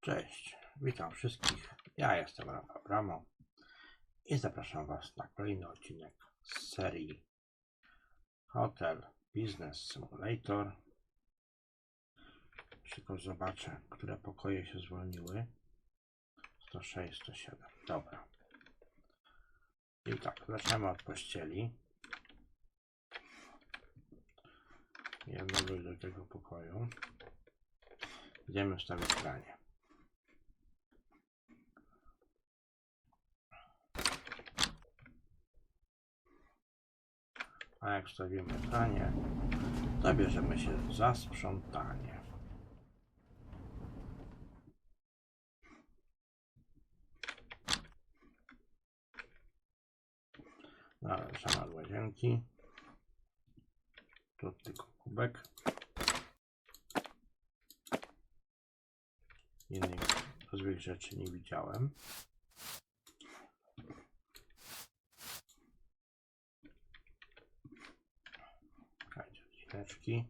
Cześć, witam wszystkich. Ja jestem Rafał Bramo i zapraszam Was na kolejny odcinek z serii Hotel Business Simulator. Tylko zobaczę, które pokoje się zwolniły. 106, 107. Dobra. I tak, zaczynamy od pościeli. Jednego do tego pokoju. Idziemy wstawić pranie. A jak wstawimy pranie, zabierzemy się za sprzątanie. Zapraszamy od łazienki. Tu tylko kubek. Innych złych rzeczy nie widziałem. Odcineczki.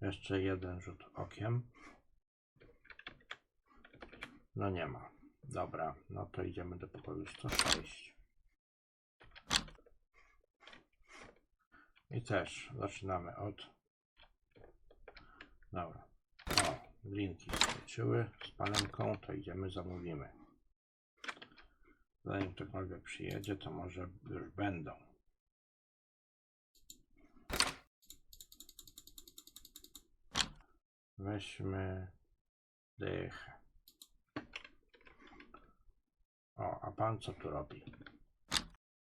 Jeszcze jeden rzut okiem. No nie ma. Dobra, no to idziemy do pokoju 106. I też zaczynamy od... Dobra. O, drinki skończyły z palemką, to idziemy, zamówimy. Zanim ktokolwiek przyjedzie, to może już będą. Weźmy dychę. O, a pan co tu robi?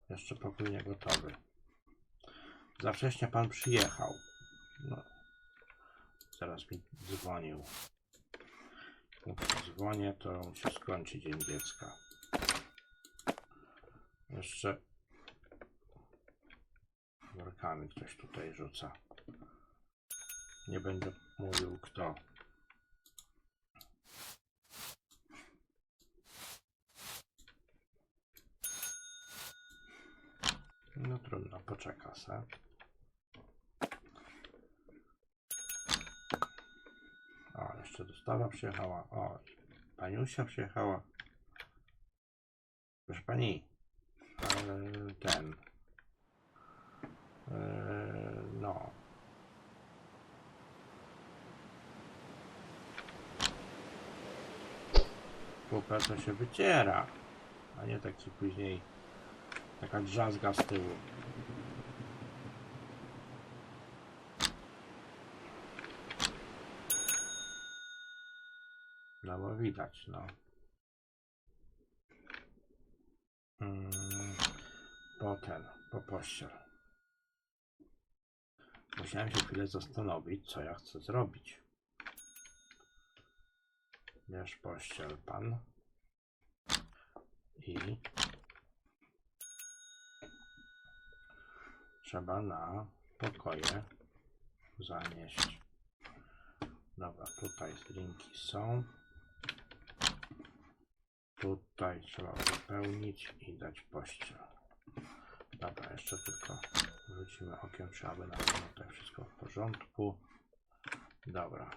Jeszcze pokój nie gotowy. Za wcześnie pan przyjechał. No. Zaraz mi dzwonił. Jak dzwonię, to się skończy Dzień Dziecka. Jeszcze workami ktoś tutaj rzuca. Nie będę mówił kto. No trudno, poczeka se. O, jeszcze dostawa przyjechała. O, paniusia przyjechała. Proszę pani, ale ten. e, no. Kupę to się wyciera, a nie taki później taka drzazga z tyłu. No bo widać, no. Mm, po ten, po pościel. Musiałem się chwilę zastanowić, co ja chcę zrobić. Bierz pościel pan. I trzeba na pokoje zanieść. Dobra, tutaj drinki są. Tutaj trzeba uzupełnić i dać pościel. Dobra, jeszcze tylko rzucimy okiem, czy aby na pewno tutaj wszystko w porządku. Dobra.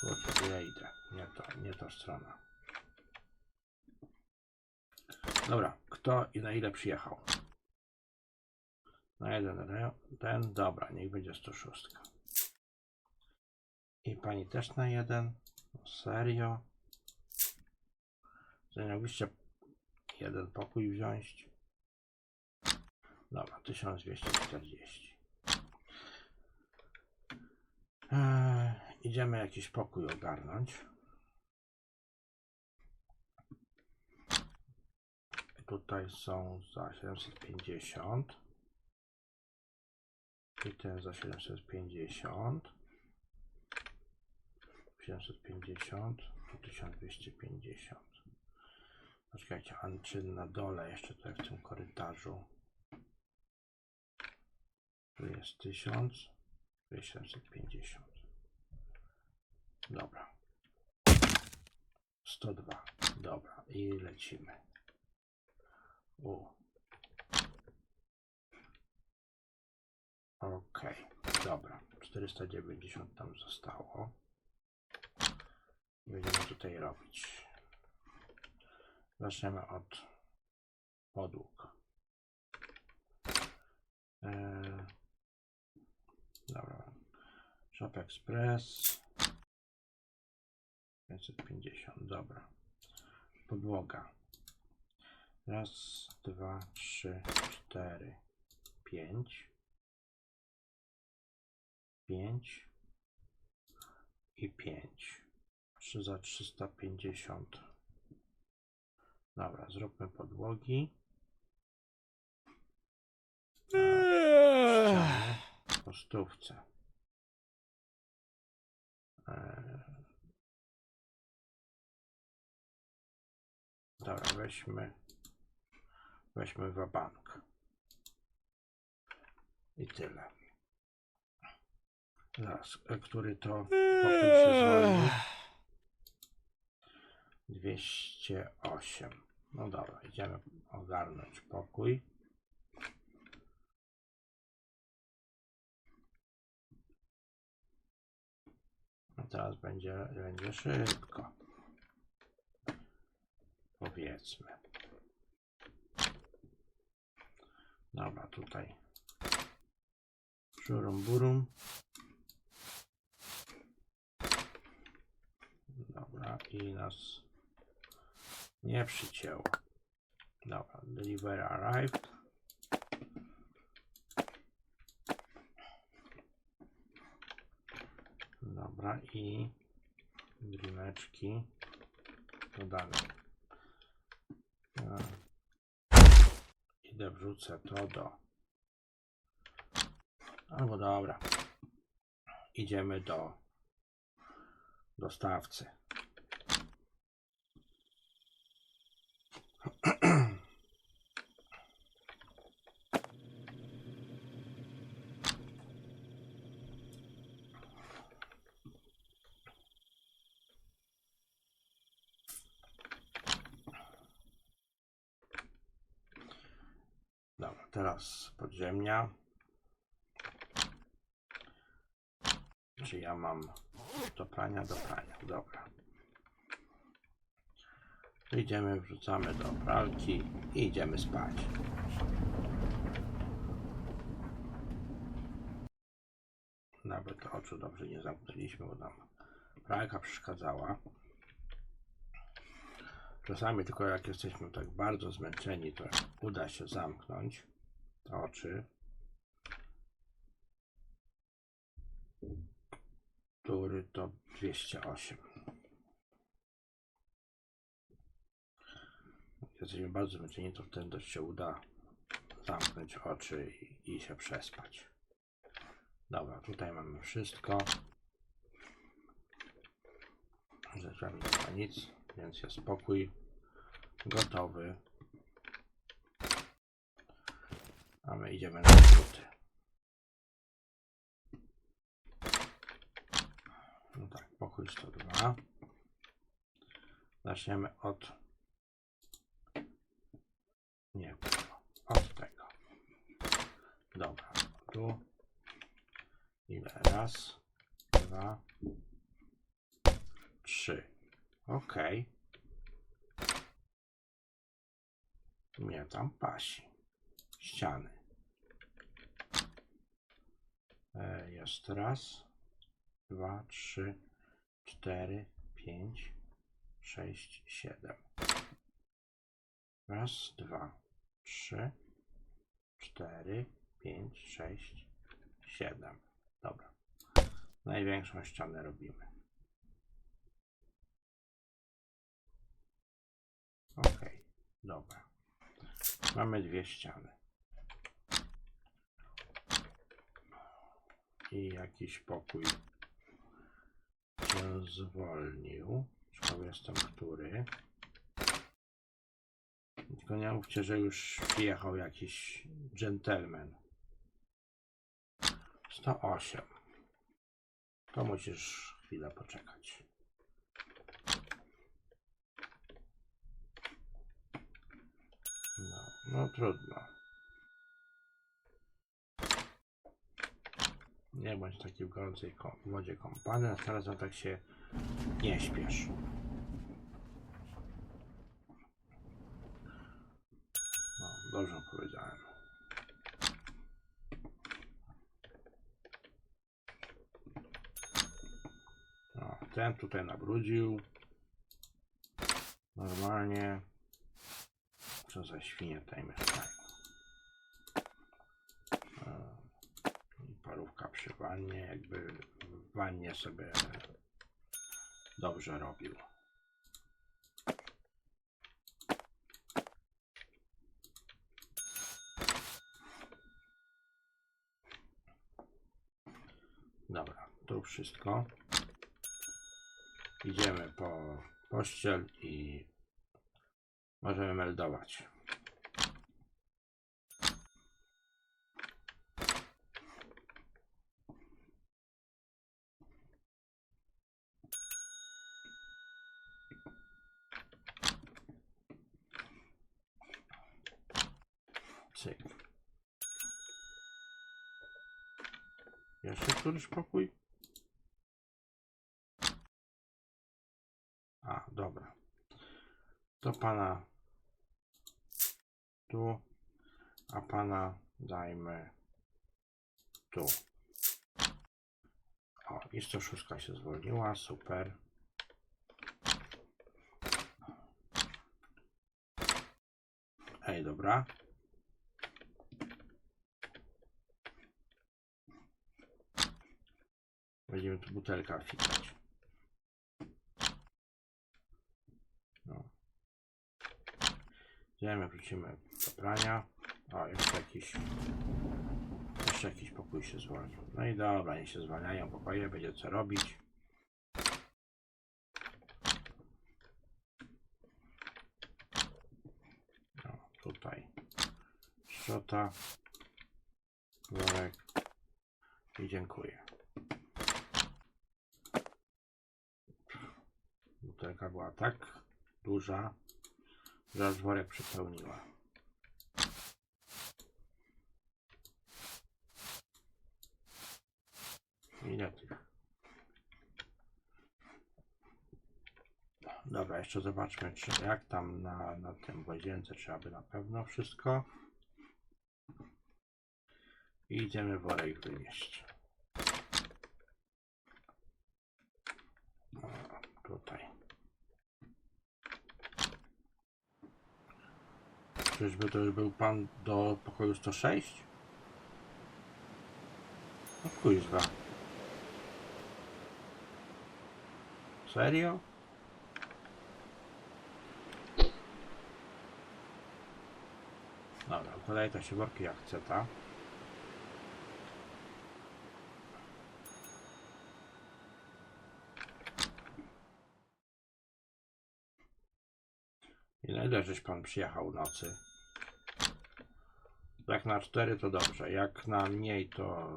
Kurczę, ja idę. Nie to, nie ta strona. Dobra, kto i na ile przyjechał? Na jeden ten, dobra, niech będzie 106. I pani też na jeden? No serio? To miałbyście jeden pokój wziąć? Dobra, 1240. Eee, idziemy jakiś pokój ogarnąć. Tutaj są za 750. I ten za 750. 750. Tu 1250. Poczekajcie, a czy na dole jeszcze tutaj w tym korytarzu. Tu jest 1000. Tu jest 750. Dobra. 102. Dobra. I lecimy. U. Okej, dobra. 490 tam zostało. Będziemy tutaj robić. Zaczniemy od podłóg. Eee, dobra. Shop Express. 550, dobra. Podłoga. Raz, dwa, trzy, cztery, pięć. Pięć. I pięć. Trzy za 350. Dobra, zróbmy podłogi. Ściany po stówce. Eee. Dobra, weźmy weźmy wabank. I tyle. Zaraz, e, który to pokój się zwolni? 208. No dobra, idziemy ogarnąć pokój. No teraz będzie, będzie szybko. Powiedzmy. Dobra, tutaj. Szurum burum. Dobra, i nas nie przycięło. Dobra, delivery arrived. Dobra, i drineczki dodane. E, Idę wrzucę to do. Albo dobra. Idziemy do dostawcy. Dobra, teraz podziemnia. Czy ja mam do prania? Do prania, dobra. Idziemy, wrzucamy do pralki i idziemy spać. Nawet oczu dobrze nie zamknęliśmy, bo nam pralka przeszkadzała. Czasami tylko jak jesteśmy tak bardzo zmęczeni, to uda się zamknąć oczy. Który to 208. Jak jesteśmy bardzo zmęczeni, to wtedy też się uda zamknąć oczy i, i się przespać. Dobra, tutaj mamy wszystko. Rzeczami nie ma nic, więc jest spokój. Gotowy. A my idziemy na skróty. No tak, pokój 102. Zaczniemy od... Nie. Od tego. Dobra, tu. Ile? Raz, dwa, trzy. Okej. Mnie tam pasi. Ściany. E, jest raz, dwa, trzy, cztery, pięć, sześć, siedem. Raz, dwa, trzy, cztery, pięć, sześć, siedem. Dobra. Największą ścianę robimy. Ok, dobra. Mamy dwie ściany. I jakiś pokój zwolnił. Ciekawy jestem, który. Tylko nie mówcie, że już przyjechał jakiś gentleman. 108. To musisz chwilę poczekać. No, no trudno. Nie bądź taki w gorącej wodzie kąpany, a teraz tak się nie śpiesz. No, dobrze powiedziałem. No, ten tutaj nabrudził. Normalnie. Co za świnie tutaj mieszkają. E, i Parówka przy wannie, jakby w wannie sobie dobrze robił. Dobra, to wszystko. Idziemy po pościel i możemy meldować. Cyk. Jeszcze któryś pokój? A, dobra. To pana tu, a pana dajmy tu. O, i 106 się zwolniła, super. Ej, dobra. Będziemy tu butelka fikać. No. Ziemię wrócimy do prania. O, jeszcze jakiś. Jeszcze jakiś pokój się zwolnił. No i dobra, się zwalniają pokoje, będzie co robić. No, tutaj. Szczota. Worek. I dziękuję. Butelka była tak duża, że aż worek przepełniła. Ile tych? Dobra, jeszcze zobaczmy, czy jak tam na, na tym łazience, czy aby na pewno wszystko. I idziemy worek wynieść. O, tutaj. Czyżby to był pan do pokoju 106? No kuźwa. Serio? Dobra, układaj to się worki jak chce, ta. I na ile żeś pan przyjechał nocy? Jak na 4 to dobrze, jak na mniej to...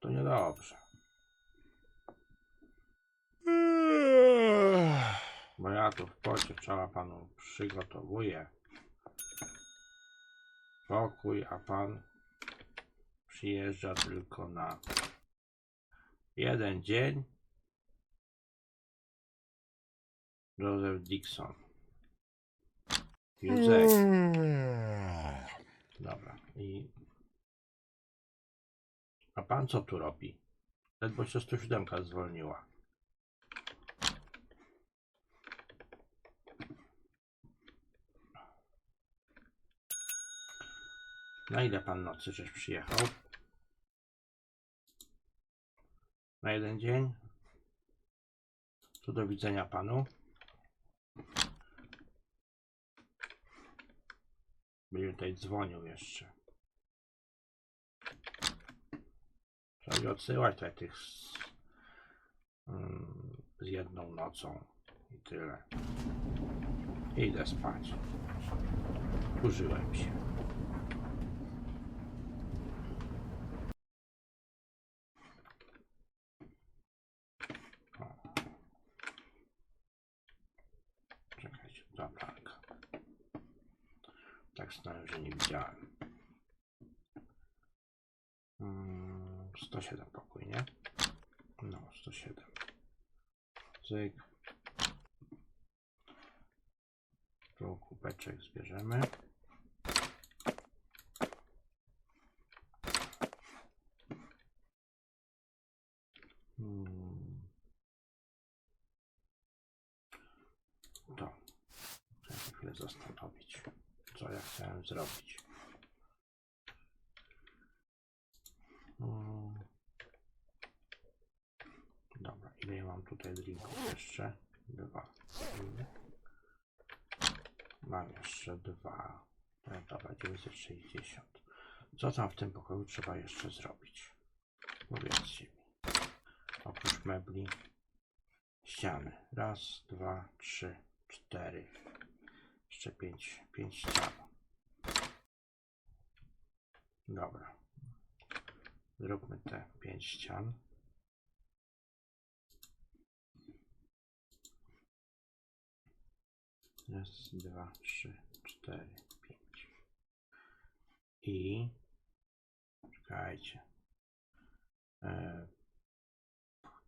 To niedobrze. Bo ja tu w pocie trzeba panu przygotowuję pokój, a pan przyjeżdża tylko na jeden dzień. Joseph Dixon. Józek. Dobra. I... A pan co tu robi? Ledwo się 107 zwolniła. Na ile pan nocy żeś przyjechał? Na jeden dzień? To do widzenia panu. Będzie tutaj dzwonił jeszcze. Trzeba by odsyłać tutaj tych z, mm, z jedną nocą i tyle. Idę spać. Użyłem się. O. Czekajcie, dobra. Tak znałem, że nie widziałem. Mm. 107 pokój, nie? No, 107. Cyk. Tu kubeczek zbierzemy. Hmm. To. Muszę się chwilę zastanowić, co ja zrobić. Dobra, ile ja mam tutaj drinków jeszcze? Dwa. Mam jeszcze dwa. No dobra, 960. Co tam w tym pokoju trzeba jeszcze zrobić? Powiedzcie mi. Oprócz mebli. Ściany. Raz, dwa, trzy, cztery. Jeszcze pięć, pięć ścian. Dobra. Zróbmy te pięć ścian. Raz, dwa, trzy, cztery, pięć. I czekajcie. E,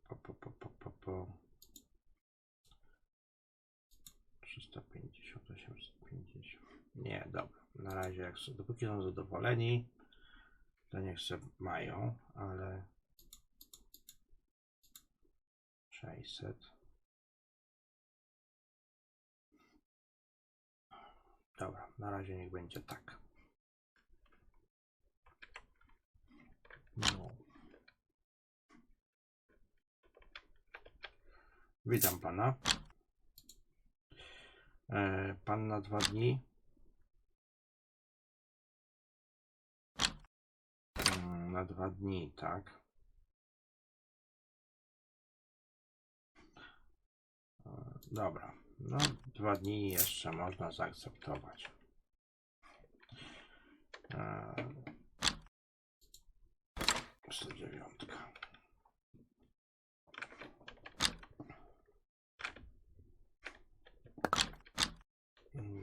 po, po, po, po, po, po. 350, 850. Nie, dobra. Na razie, jak są, dopóki są zadowoleni, to niech sobie mają, ale 600. Dobra, na razie niech będzie tak. No. Witam pana. E, pan na dwa dni. Na dwa dni, tak. E, Dobra, no dwa dni jeszcze można zaakceptować. E, 109.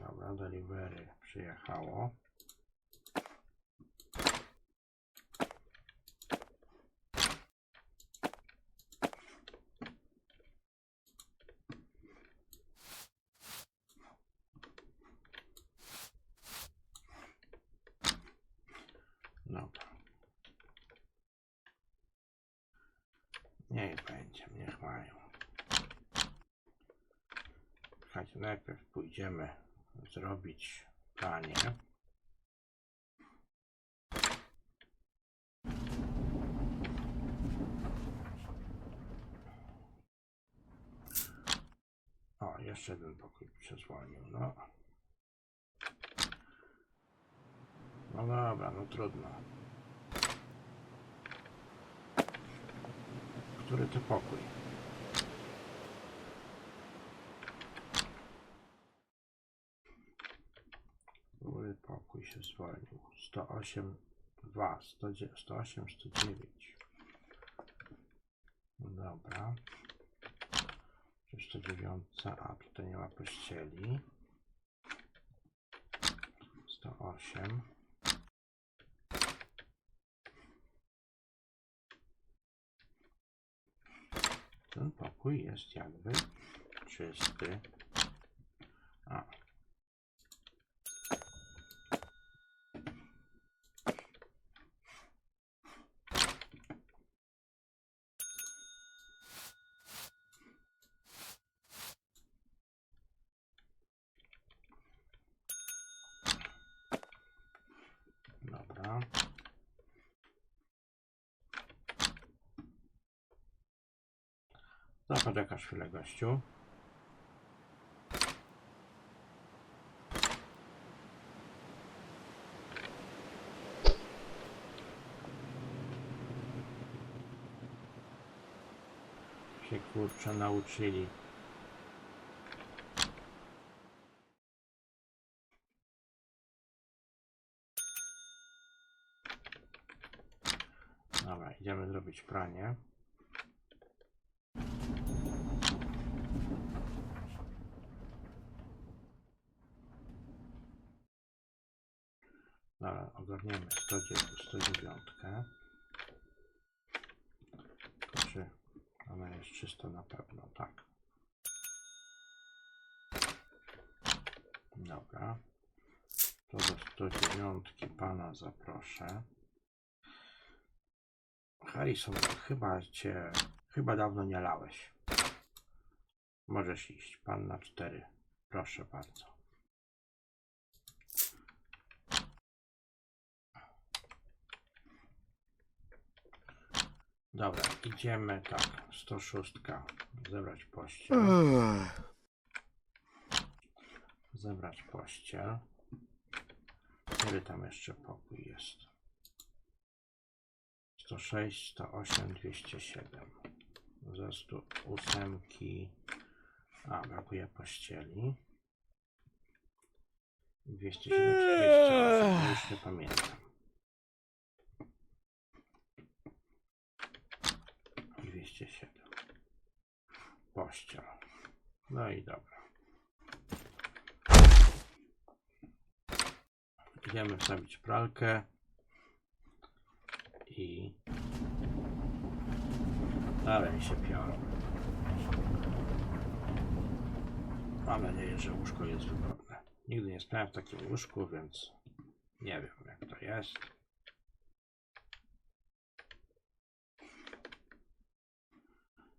Dobra, delivery przyjechało. Dobra. Niech będzie, niech mają. Słuchajcie, najpierw pójdziemy zrobić pranie. O, jeszcze jeden pokój zwolnił, no. No dobra, no trudno. Który to pokój? Pokój się zwolnił? 108, 2, 109, 108, 109. No dobra. Czy 109, a tutaj nie ma pościeli. 108. Ten pokój jest jakby czysty. A. Dobra. No, poczekasz chwilę, gościu. Się kurczę nauczyli. Dobra, idziemy zrobić pranie. Dobra, ogarniemy 109. 109. jest czysto na pewno, tak. Dobra. To do 109 pana zaproszę. Harrison, chyba cię, chyba dawno nie lałeś. Możesz iść, pan na 4. Proszę bardzo. Dobra, idziemy tak. 106. Zebrać pościel. Zebrać pościel. Który tam jeszcze pokój jest? 106, 108, 207. Ze 108. A, brakuje pościeli. 207, 208. Już nie pamiętam. 207. Pościel. No i dobra. Idziemy wstawić pralkę i ale mi się piorą. Mam nadzieję, że łóżko jest wygodne. Nigdy nie spałem w takim łóżku, więc nie wiem jak to jest.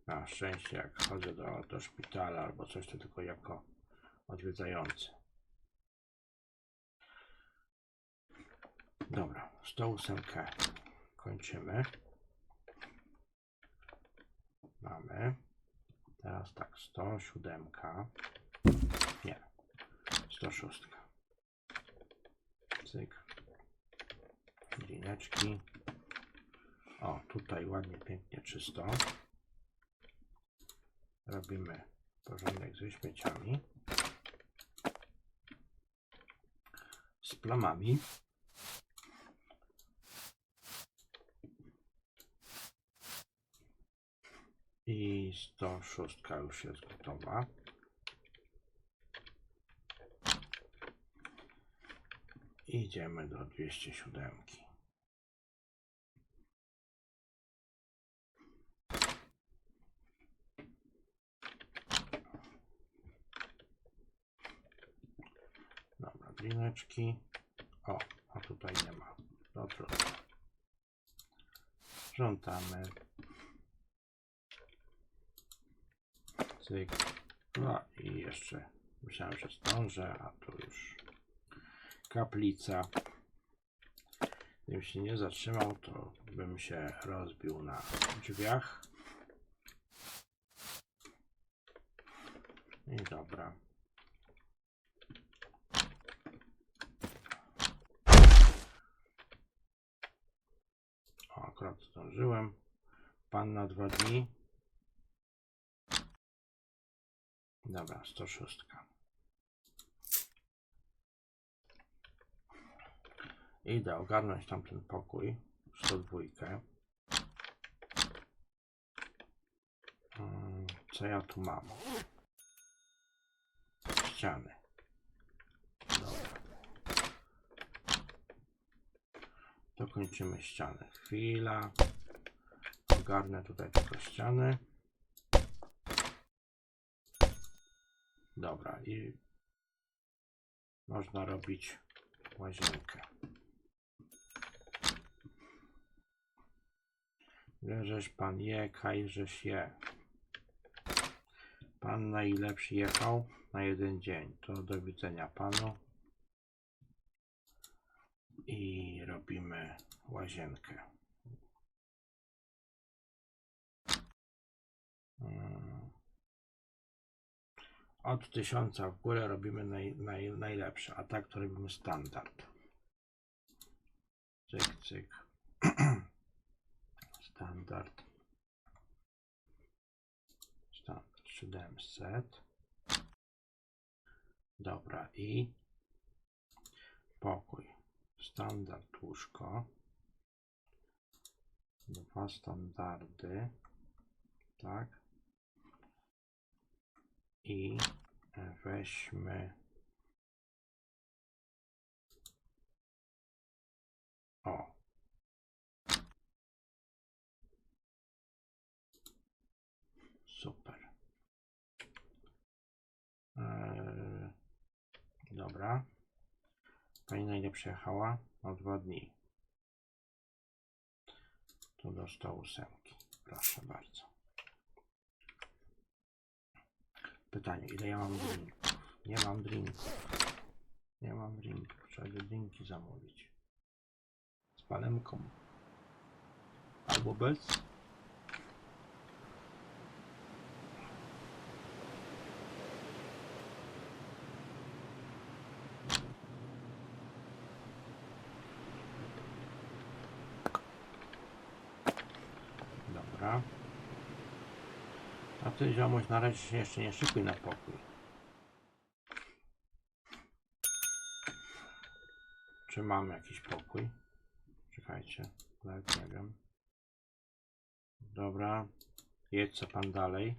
Na szczęście jak chodzę do, do szpitala albo coś, to tylko jako odwiedzający. Dobra, 108 kończymy. Mamy. Teraz tak, 107. Nie, 106. Cyk. Lineczki. O, tutaj ładnie, pięknie, czysto. Robimy porządek ze śmieciami. Z plamami. I 106 już jest gotowa. Idziemy do 207. O, a tutaj nie ma. No trudno. Sprzątamy. Cyk. No i jeszcze myślałem, że zdążę, a tu już kaplica. Gdybym się nie zatrzymał, to bym się rozbił na drzwiach. I dobra. O, akurat zdążyłem. Pan na dwa dni. Dobra, 106. Idę ogarnąć tamten pokój. 102. Mm, Co ja tu mam? Ściany. Dobra. Dokończymy ściany. Chwila. Ogarnę tutaj tylko ściany. Dobra, i można robić łazienkę. Żeś pan je, kaj żeś je. Pan na ile przyjechał? Na jeden dzień. To do widzenia panu. I robimy łazienkę. Mm. Od tysiąca w górę robimy naj, naj, najlepsze, a tak to robimy standard. Cyk, cyk. standard. Standard 700. Dobra i pokój. Standard łóżko. Dwa standardy. Tak. I weźmy o Super. Eee, dobra. Pani na ile przyjechała? O dwa dni. Tu do 108. Proszę bardzo. Pytanie, ile ja mam drinków? Nie mam drinków. Nie mam drinków. Trzeba by drinki zamówić. Z palemką. Albo bez. Dobra. A ty ziomuś na razie się jeszcze nie szykuj na pokój. Czy mam jakiś pokój? Czekajcie, nawet nie wiem. Dobra, jedź co pan dalej.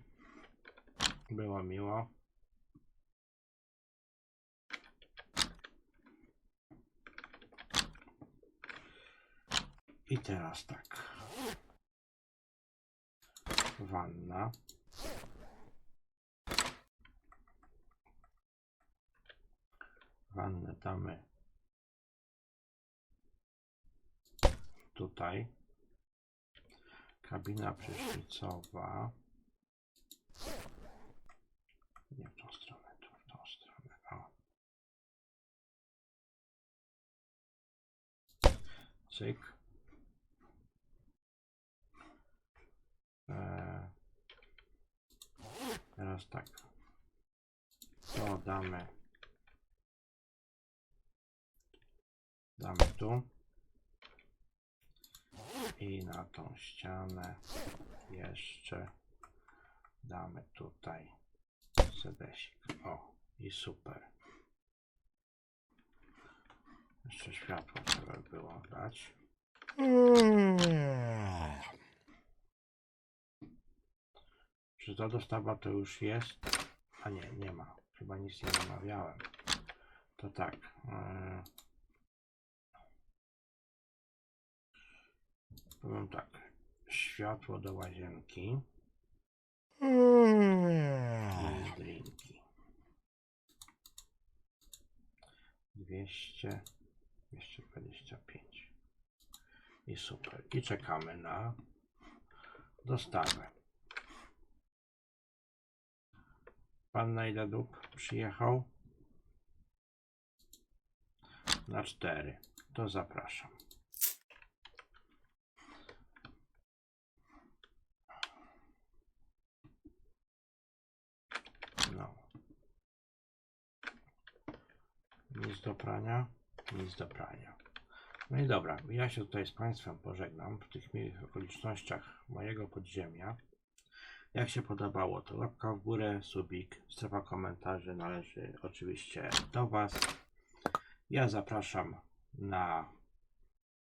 Było miło. I teraz tak. Wanna. Wannę damy tutaj. Kabina prysznicowa. Nie w tą stronę, tu w tą stronę. O. Cyk. Eee, teraz tak. To damy. Damy tu. I na tą ścianę jeszcze damy tutaj sedesik. O, i super. Jeszcze światło trzeba było dać. Czy ta dostawa to już jest? A nie, nie ma. Chyba nic nie zamawiałem. To tak. e, Powiem tak. Światło do łazienki i drinki. 200, 225. I super. I czekamy na dostawę. Pan na ile dób przyjechał? Na cztery. To zapraszam. No. Nic do prania, nic do prania. No i dobra, ja się tutaj z Państwem pożegnam w tych miłych okolicznościach mojego podziemia. Jak się podobało, to łapka w górę, subik, strefa komentarzy należy oczywiście do Was. Ja zapraszam na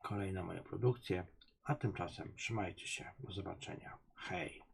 kolejne moje produkcje, a tymczasem trzymajcie się. Do zobaczenia. Hej!